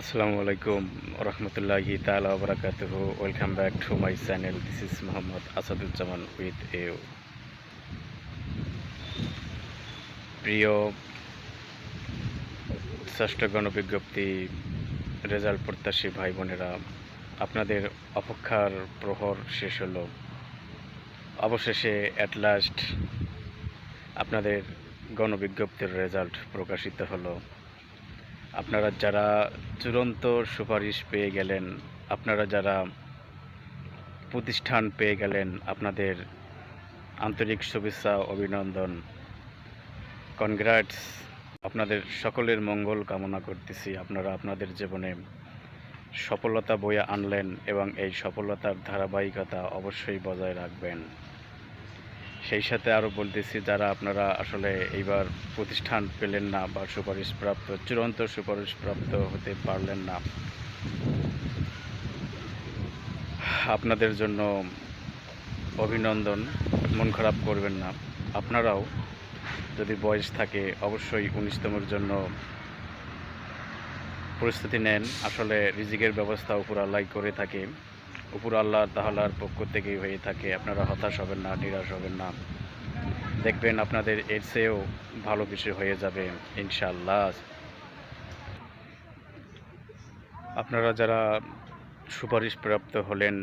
আসসালামু আলাইকুম রহমতুল্লাহি তালা বরাকাতুহ। Welcome back to my channel this is Mohammad Asaduzzaman with a প্রিয় ষষ্ঠ গণবিজ্ঞপ্তি রেজাল্ট প্রত্যাশী ভাই বোনেরা, আপনাদের অপেক্ষার প্রহর শেষ হলো। অবশেষে অ্যাট লাস্ট আপনাদের গণবিজ্ঞপ্তির রেজাল্ট প্রকাশিত হলো। আপনারা যারা চূড়ান্ত সুপারিশ পেয়ে গেলেন, আপনারা যারা প্রতিষ্ঠান পেয়ে গেলেন, আপনাদের আন্তরিক শুভেচ্ছা, অভিনন্দন। কনগ্রাটস। আপনাদের সকলের মঙ্গল কামনা করতেছি। আপনারা আপনাদের জীবনে সফলতা বয়ে আনলেন এবং এই সফলতার ধারাবাহিকতা অবশ্যই বজায় রাখবেন। সেই সাথে আরও বলতেছি, যারা আপনারা আসলে এইবার প্রতিষ্ঠান পেলেন না বা সুপারিশপ্রাপ্ত, চূড়ান্ত সুপারিশপ্রাপ্ত হতে পারলেন না, আপনাদের জন্য অভিনন্দন, মন খারাপ করবেন না। আপনারাও যদি বয়স থাকে, অবশ্যই উনিশতমের জন্য প্রস্তুতি নেন। আসলে রিজিকের ব্যবস্থা উপর আল্লাহ করে থাকে। উপর আল্লাহ তাহলার পক্ষ থেকেই হয়ে থাকে। আপনারা হতাশ হবেন না, নিরাশ হবেন না। দেখবেন আপনাদের এর চেয়েও ভালো কিছু হয়ে যাবে ইনশাল্লাহ আপনারা যারা সুপারিশপ্রাপ্ত হলেন,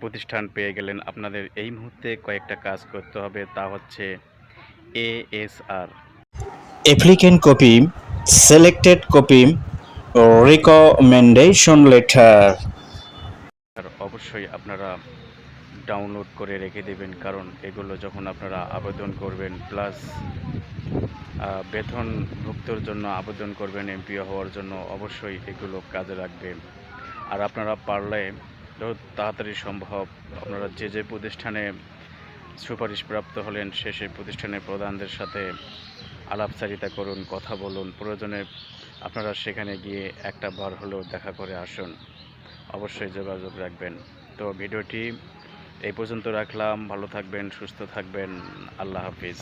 প্রতিষ্ঠান পেয়ে গেলেন, আপনাদের এই মুহূর্তে কয়েকটা কাজ করতে হবে, তা হচ্ছে ASR. Applicant copy selected copy recommendation letter আর অবশ্যই আপনারা ডাউনলোড করে রেখে দেবেন, কারণ এগুলো যখন আপনারা আবেদন করবেন প্লাস বেতনভুক্তর জন্য আবেদন করবেন এমপিও হওয়ার জন্য অবশ্যই এগুলো কাজে লাগবে। আর আপনারা পারলে তাড়াতাড়ি সম্ভব, আপনারা যে যে প্রতিষ্ঠানে সুপারিশপ্রাপ্ত হলেন, সে সেই প্রতিষ্ঠানের প্রধানদের সাথে আলাপচারিতা করুন, কথা বলুন, প্রয়োজনে আপনারা সেখানে গিয়ে একটা বার হলেও দেখা করে আসুন। অবশ্যই যোগাযোগ রাখবেন। তো ভিডিওটি এই পর্যন্ত রাখলাম। ভালো থাকবেন সুস্থ থাকবেন। আল্লাহ হাফিজ।